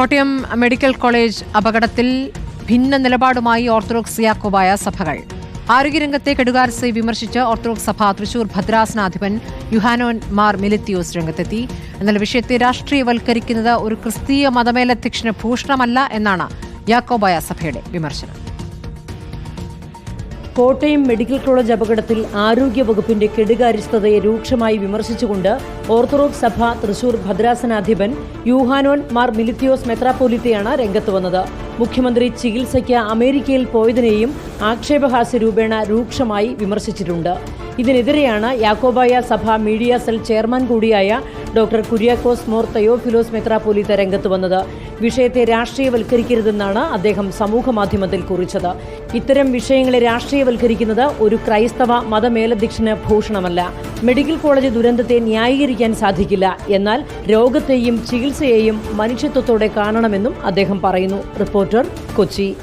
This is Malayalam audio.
കോട്ടയം മെഡിക്കൽ കോളേജ് അപകടത്തിൽ ഭിന്ന നിലപാടുമായി ഓർത്തഡോക്സ് യാക്കോബായ സഭകൾ. ആരോഗ്യരംഗത്തെ കെടുകാരസെ വിമർശിച്ച് ഓർത്തഡോക്സ് സഭ തൃശൂർ ഭദ്രാസനാധിപൻ യുഹാനോൻ മാർ മിലിത്തിയോസ് രംഗത്തെത്തി. എന്നാൽ വിഷയത്തെ രാഷ്ട്രീയവൽക്കരിക്കുന്നത് ഒരു ക്രിസ്തീയ മതമേലധ്യക്ഷന് ഭൂഷണമല്ല എന്നാണ് യാക്കോബായ സഭയുടെ വിമർശനം. കോട്ടയം മെഡിക്കൽ കോളേജ് അപകടത്തിൽ ആരോഗ്യ വകുപ്പിന്റെ കെടുകാര്യസ്ഥതയെ രൂക്ഷമായി വിമർശിച്ചുകൊണ്ട് ഓർത്തഡോക്സ് സഭ തൃശൂർ ഭദ്രാസനാധിപൻ യൂഹാനോൻ മാർ മിലിത്തിയോസ് മെത്രാപ്പോലിത്തയാണ് രംഗത്ത് വന്നത്. മുഖ്യമന്ത്രി ചികിത്സയ്ക്ക് അമേരിക്കയിൽ പോയതിനെയും ആക്ഷേപഹാസ്യ രൂപേണ രൂക്ഷമായി വിമർശിച്ചിട്ടുണ്ട്. ഇതിനെതിരെയാണ് യാക്കോബായ സഭ മീഡിയ സെൽ ചെയർമാൻ കൂടിയായ ഡോക്ടർ കുര്യാക്കോസ് മോർ തയോഫിലോസ് മെത്രാപോലിത്ത രംഗത്ത് വന്നത്. വിഷയത്തെ രാഷ്ട്രീയവൽക്കരിക്കരുതെന്നാണ് അദ്ദേഹം സമൂഹമാധ്യമത്തിൽ കുറിച്ചത്. ഇത്തരം വിഷയങ്ങളെ രാഷ്ട്രീയവൽക്കരിക്കുന്നത് ഒരു ക്രൈസ്തവ മതമേലധ്യക്ഷന് ഭൂഷണമല്ല. മെഡിക്കൽ കോളേജ് ദുരന്തത്തെ ന്യായീകരിക്കാൻ സാധിക്കില്ല. എന്നാൽ രോഗത്തെയും ചികിത്സയെയും മനുഷ്യത്വത്തോടെ കാണണമെന്നും അദ്ദേഹം പറയുന്നു. റിപ്പോർട്ടർ കൊച്ചി.